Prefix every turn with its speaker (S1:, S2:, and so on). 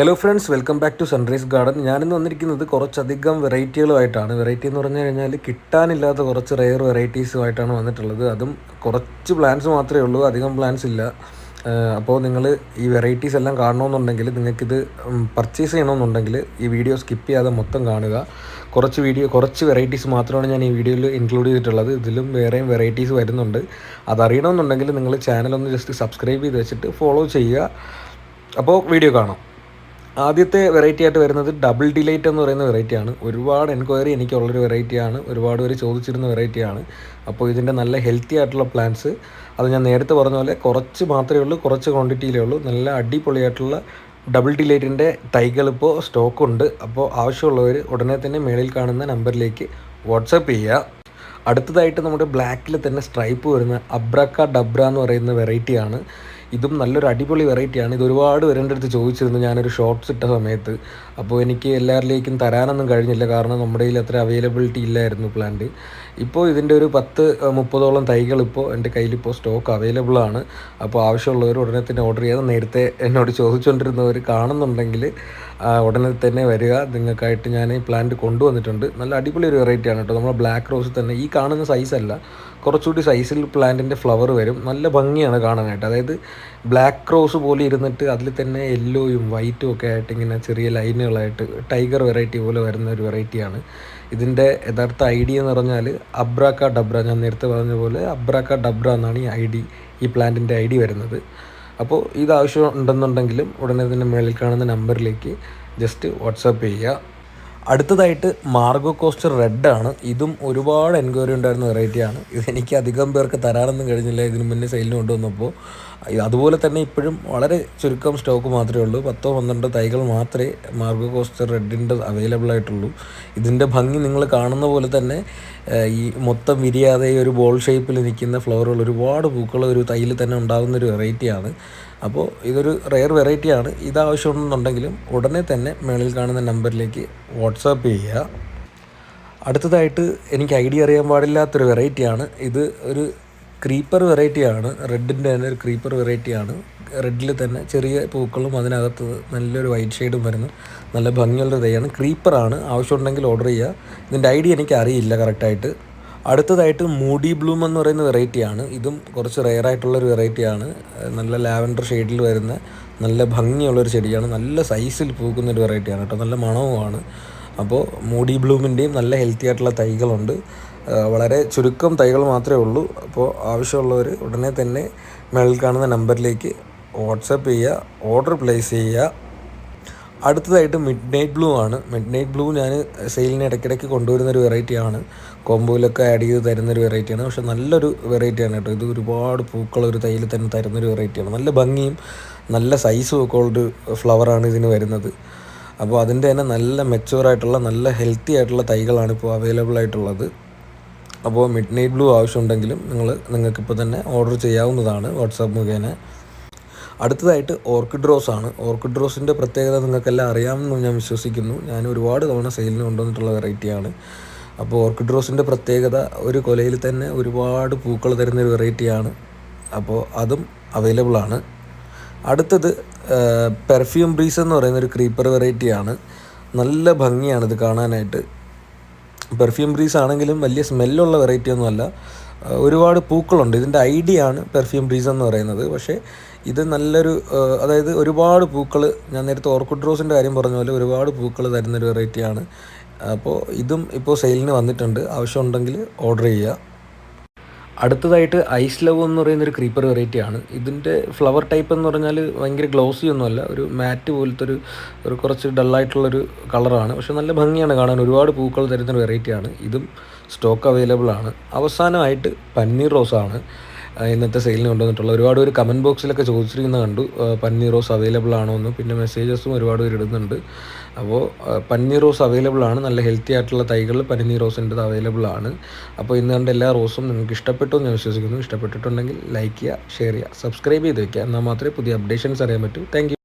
S1: Hello friends welcome back to Sunrise Garden ഞാനിന്ന് വന്നിരിക്കുന്നത് കുറച്ചധികം വെറൈറ്റികളുമായിട്ടാണ്. വെറൈറ്റി എന്ന് പറഞ്ഞു കഴിഞ്ഞാൽ കിട്ടാനില്ലാത്ത കുറച്ച് റെയർ വെറൈറ്റീസുമായിട്ടാണ് വന്നിട്ടുള്ളത്. അതും കുറച്ച് പ്ലാൻസ് മാത്രമേ ഉള്ളൂ അധികം പ്ലാൻസ് ഇല്ല. അപ്പോൾ നിങ്ങൾ ഈ വെറൈറ്റീസ് എല്ലാം കാണണമെന്നുണ്ടെങ്കിൽ നിങ്ങൾക്കിത് പർച്ചേസ് ചെയ്യണമെന്നുണ്ടെങ്കിൽ ഈ വീഡിയോ സ്കിപ്പ് ചെയ്യാതെ മൊത്തം കാണുക. കുറച്ച് വീഡിയോ കുറച്ച് വെറൈറ്റീസ് മാത്രമാണ് ഞാൻ ഈ വീഡിയോയിൽ ഇൻക്ലൂഡ് ചെയ്തിട്ടുള്ളത്. ഇതിലും വേറെയും വെറൈറ്റീസ് വരുന്നുണ്ട്. അതറിയണമെന്നുണ്ടെങ്കിൽ നിങ്ങൾ ചാനൽ ജസ്റ്റ് സബ്സ്ക്രൈബ് ചെയ്ത് വെച്ചിട്ട് ഫോളോ ചെയ്യുക. അപ്പോൾ വീഡിയോ കാണാം. ആദ്യത്തെ വെറൈറ്റി ആയിട്ട് വരുന്നത് ഡബിൾ ഡിലൈറ്റ് എന്ന് പറയുന്ന വെറൈറ്റിയാണ് ഒരുപാട് എൻക്വയറി എനിക്കുള്ളൊരു വെറൈറ്റിയാണ് ഒരുപാട് പേര് ചോദിച്ചിരുന്ന വെറൈറ്റിയാണ് അപ്പോൾ ഇതിന്റെ നല്ല ഹെൽത്തി ആയിട്ടുള്ള പ്ലാന്റ്സ് അത് ഞാൻ നേരത്തെ പറഞ്ഞ പോലെ കുറച്ച് മാത്രമേ ഉള്ളൂ കുറച്ച് ക്വാണ്ടിറ്റിയിലേ ഉള്ളൂ. നല്ല അടിപൊളിയായിട്ടുള്ള ഡബിൾ ഡിലൈറ്റിന്റെ തൈകൾ ഇപ്പോൾ സ്റ്റോക്കുണ്ട് അപ്പോൾ ആവശ്യമുള്ളവർ ഉടനെ തന്നെ മേളിൽ കാണുന്ന നമ്പറിലേക്ക് വാട്സപ്പ് ചെയ്യുക അടുത്തതായിട്ട് നമ്മുടെ ബ്ലാക്കിൽ തന്നെ സ്ട്രൈപ്പ് വരുന്ന അബ്രക്ക ഡബ്ര എന്ന് പറയുന്ന വെറൈറ്റിയാണ് ഇതും നല്ലൊരു അടിപൊളി വെറൈറ്റിയാണ്. ഇത് ഒരുപാട് പേരുടെ അടുത്ത് ചോദിച്ചിരുന്നു. ഞാനൊരു ഷോർട്ട്സ് ഇട്ട സമയത്ത്. അപ്പോൾ എനിക്ക് എല്ലാവരിലേക്കും തരാനൊന്നും കഴിഞ്ഞില്ല. കാരണം നമ്മുടെ കയ്യിൽ അത്ര അവൈലബിലിറ്റി ഇല്ലായിരുന്നു പ്ലാന്റ് ഇപ്പോൾ ഇതിന്റെ ഒരു പത്ത് മുപ്പതോളം തൈകൾ ഇപ്പോൾ എന്റെ കയ്യിൽ ഇപ്പോൾ സ്റ്റോക്ക് അവൈലബിൾ ആണ്. അപ്പോൾ ആവശ്യമുള്ളവർ ഉടനെ തന്നെ ഓർഡർ ചെയ്യാതെ നേരത്തെ എന്നോട് ചോദിച്ചുകൊണ്ടിരുന്നവർ കാണുന്നുണ്ടെങ്കിൽ ഉടനെ തന്നെ വരിക. നിങ്ങൾക്കായിട്ട് ഞാൻ ഈ പ്ലാന്റ് കൊണ്ടുവന്നിട്ടുണ്ട്. നല്ല അടിപൊളി ഒരു വെറൈറ്റിയാണ് കേട്ടോ. നമ്മുടെ ബ്ലാക്ക് റോസ് തന്നെ. ഈ കാണുന്ന സൈസല്ല കുറച്ചുകൂടി സൈസിൽ പ്ലാന്റിന്റെ ഫ്ലവർ വരും. നല്ല ഭംഗിയാണ് കാണാനായിട്ട്. അതായത് ബ്ലാക്ക് ക്രോസ് പോലെ ഇരുന്നിട്ട് അതിൽ തന്നെ യെല്ലോയും വൈറ്റും ഒക്കെ ആയിട്ട് ഇങ്ങനെ ചെറിയ ലൈനുകളായിട്ട് ടൈഗർ വെറൈറ്റി പോലെ വരുന്ന ഒരു വെറൈറ്റിയാണ് ഇതിന്റെ യഥാർത്ഥ ഐഡിയ എന്ന് പറഞ്ഞാൽ അബ്രാക്ക ഡബ്ര ഞാൻ നേരത്തെ പറഞ്ഞ പോലെ അബ്രാക്ക ഡബ്ര എന്നാണ് ഈ ഐ ഡി ഈ പ്ലാന്റിന്റെ ഐ ഡി വരുന്നത്. അപ്പോൾ ഇത് ആവശ്യം ഉണ്ടെന്നുണ്ടെങ്കിലും ഉടനെ തന്നെ മേളിൽ കാണുന്ന നമ്പറിലേക്ക് ജസ്റ്റ് വാട്സാപ്പ് ചെയ്യുക. അടുത്തതായിട്ട് മാർഗോ കോസ്റ്റർ റെഡ് ആണ്. ഇതും ഒരുപാട് എൻക്വയറി ഉണ്ടായിരുന്ന വെറൈറ്റിയാണ് ഇതെനിക്ക് അധികം പേർക്ക് തരാനൊന്നും കഴിഞ്ഞില്ല. ഇതിന് മുന്നേ സെയിലിന് കൊണ്ടുവന്നപ്പോൾ അതുപോലെ തന്നെ ഇപ്പോഴും വളരെ ചുരുക്കം സ്റ്റോക്ക് മാത്രമേ ഉള്ളൂ. പത്തോ പന്ത്രണ്ടോ തൈകൾ മാത്രമേ മാർഗോ കോസ്റ്റർ റെഡിന്റെ അവൈലബിൾ ആയിട്ടുള്ളൂ. ഇതിന്റെ ഭംഗി നിങ്ങൾ കാണുന്ന പോലെ തന്നെ ഈ മൊത്തം വിരിയാതെ ഒരു ബോൾ ഷേപ്പിൽ നിൽക്കുന്ന ഫ്ലവറുകൾ ഒരുപാട് പൂക്കൾ ഒരു തൈയിൽ തന്നെ ഉണ്ടാകുന്ന ഒരു വെറൈറ്റിയാണ് അപ്പോൾ ഇതൊരു റെയർ വെറൈറ്റിയാണ് ഇത് ആവശ്യമുണ്ടെന്നുണ്ടെങ്കിലും ഉടനെ തന്നെ മേളിൽ കാണുന്ന നമ്പറിലേക്ക് വാട്സാപ്പ് ചെയ്യുക. അടുത്തതായിട്ട് എനിക്ക് ഐഡിയ അറിയാൻ പാടില്ലാത്തൊരു വെറൈറ്റിയാണ് ഇത് ഒരു ക്രീപ്പർ വെറൈറ്റിയാണ് റെഡിന്റെ തന്നെ ഒരു ക്രീപ്പർ വെറൈറ്റിയാണ് റെഡിൽ തന്നെ ചെറിയ പൂക്കളും അതിനകത്ത് നല്ലൊരു വൈറ്റ് ഷെയ്ഡും വരുന്നു. നല്ല ഭംഗിയുള്ള തൈയാണ്. ക്രീപ്പറാണ് ആവശ്യമുണ്ടെങ്കിൽ ഓർഡർ ചെയ്യുക. ഇതിന്റെ ഐഡിയ എനിക്ക് അറിയില്ല കറക്റ്റായിട്ട് അടുത്തതായിട്ട് മൂഡി ബ്ലൂം എന്ന് പറയുന്ന വെറൈറ്റിയാണ് ഇതും കുറച്ച് റെയർ ആയിട്ടുള്ളൊരു വെറൈറ്റിയാണ് നല്ല ലാവൻഡർ ഷെയ്ഡിൽ വരുന്ന നല്ല ഭംഗിയുള്ളൊരു ചെടിയാണ്. നല്ല സൈസിൽ പൂക്കുന്ന ഒരു വെറൈറ്റിയാണ് കേട്ടോ. നല്ല മണവുമാണ്. അപ്പോൾ മൂഡി ബ്ലൂമിന്റെയും നല്ല ഹെൽത്തി ആയിട്ടുള്ള തൈകളുണ്ട്. വളരെ ചുരുക്കം തൈകൾ മാത്രമേ ഉള്ളൂ. അപ്പോൾ ആവശ്യമുള്ളവർ ഉടനെ തന്നെ മേളിൽ കാണുന്ന നമ്പറിലേക്ക് വാട്സപ്പ് ചെയ്യുക ഓർഡർ പ്ലേസ് ചെയ്യുക അടുത്തതായിട്ട് മിഡ് നൈറ്റ് ബ്ലൂ ആണ്. മിഡ് നൈറ്റ് ബ്ലൂ ഞാൻ സെയിലിന് ഇടയ്ക്കിടയ്ക്ക് കൊണ്ടുവരുന്ന ഒരു വെറൈറ്റിയാണ് കോമ്പോയിലൊക്കെ ആഡ് ചെയ്ത് തരുന്നൊരു വെറൈറ്റിയാണ് പക്ഷെ നല്ലൊരു വെറൈറ്റിയാണ് കേട്ടോ. ഇത് ഒരുപാട് പൂക്കൾ ഒരു തൈയിൽ തന്നെ തരുന്നൊരു വെറൈറ്റിയാണ് നല്ല ഭംഗിയും നല്ല സൈസും ഒക്കെ ഉള്ളൊരു ഫ്ലവറാണ് ഇതിന് വരുന്നത്. അപ്പോൾ അതിന്റെ തന്നെ നല്ല മെച്ചുവറായിട്ടുള്ള നല്ല ഹെൽത്തി ആയിട്ടുള്ള തൈകളാണ് ഇപ്പോൾ അവൈലബിൾ ആയിട്ടുള്ളത്. അപ്പോൾ മിഡ് നൈറ്റ് ബ്ലൂ ആവശ്യമുണ്ടെങ്കിലും നിങ്ങൾ നിങ്ങൾക്കിപ്പോൾ തന്നെ ഓർഡർ ചെയ്യാവുന്നതാണ്. വാട്സാപ്പ് മുഖേന അടുത്തതായിട്ട് ഓർക്കിഡ് റോസ് ആണ്. ഓർക്കിഡ് റോസിന്റെ പ്രത്യേകത നിങ്ങൾക്കെല്ലാം അറിയാമെന്ന് ഞാൻ വിശ്വസിക്കുന്നു. ഞാൻ ഒരുപാട് തവണ സെയിലിന് കൊണ്ടുവന്നിട്ടുള്ള വെറൈറ്റിയാണ് അപ്പോൾ ഓർക്കിഡ് റോസിന്റെ പ്രത്യേകത ഒരു കൊലയിൽ തന്നെ ഒരുപാട് പൂക്കൾ തരുന്നൊരു വെറൈറ്റിയാണ് അപ്പോൾ അതും അവൈലബിൾ ആണ്. അടുത്തത് പെർഫ്യൂം ബ്രീസ് എന്ന് പറയുന്ന ഒരു ക്രീപ്പർ വെറൈറ്റിയാണ് നല്ല ഭംഗിയാണ് ഇത് കാണാനായിട്ട്. പെർഫ്യൂം ബ്രീസ് ആണെങ്കിലും വലിയ സ്മെല്ലുള്ള വെറൈറ്റി ഒന്നുമല്ല. ഒരുപാട് പൂക്കളുണ്ട്. ഇതിന്റെ ഐഡിയ ആണ് പെർഫ്യൂം ബ്രീസ് എന്ന് പറയുന്നത്. പക്ഷേ ഇത് നല്ലൊരു അതായത് ഒരുപാട് പൂക്കൾ ഞാൻ നേരത്തെ ഓർക്കിഡ് റോസിന്റെ കാര്യം പറഞ്ഞ പോലെ ഒരുപാട് പൂക്കൾ തരുന്നൊരു വെറൈറ്റിയാണ് അപ്പോൾ ഇതും ഇപ്പോൾ സെയിലിന് വന്നിട്ടുണ്ട്. ആവശ്യമുണ്ടെങ്കിൽ ഓർഡർ ചെയ്യുക. അടുത്തതായിട്ട് ഐസ് ലവ് എന്ന് പറയുന്ന ഒരു ക്രീപ്പർ വെറൈറ്റിയാണ് ഇതിന്റെ ഫ്ലവർ ടൈപ്പ് എന്ന് പറഞ്ഞാൽ ഭയങ്കര ഗ്ലോസി ഒന്നുമല്ല ഒരു മാറ്റ് പോലത്തെ ഒരു ഒരു കുറച്ച് ഡള്ളായിട്ടുള്ളൊരു കളറാണ് പക്ഷെ നല്ല ഭംഗിയാണ് കാണാൻ. ഒരുപാട് പൂക്കൾ തരുന്ന ഒരു വെറൈറ്റിയാണ് ഇതും സ്റ്റോക്ക് അവൈലബിൾ ആണ്. അവസാനമായിട്ട് പന്നീർ റോസാണ്. ഇന്നത്തെ സെയിലിന് കൊണ്ടുവന്നിട്ടുള്ളത് ഒരുപാട് പേര് കമന്റ് ബോക്സിലൊക്കെ ചോദിച്ചിരിക്കുന്ന കണ്ടു. പന്നീർ റോസ് അവൈലബിൾ ആണോ എന്ന്. പിന്നെ മെസ്സേജസും ഒരുപാട് പേര് ഇടുന്നുണ്ട്. അപ്പോൾ പന്നീർ റോസ് അവൈലബിൾ ആണ്. നല്ല ഹെൽത്തി ആയിട്ടുള്ള തൈകൾ പന്നീർ റോസിന്റെ അവൈലബിൾ ആണ്. അപ്പോൾ ഇന്ന് കണ്ട എല്ലാ റോസും നിങ്ങൾക്ക് ഇഷ്ടപ്പെട്ടു എന്ന് ഞാൻ വിശ്വസിക്കുന്നു. ഇഷ്ടപ്പെട്ടിട്ടുണ്ടെങ്കിൽ ലൈക്ക് ചെയ്യുക ഷെയർ ചെയ്യുക സബ്സ്ക്രൈബ് ചെയ്ത് വയ്ക്കുക എന്നാൽ മാത്രമേ പുതിയ അപ്ഡേഷൻസ് അറിയാൻ പറ്റൂ. താങ്ക്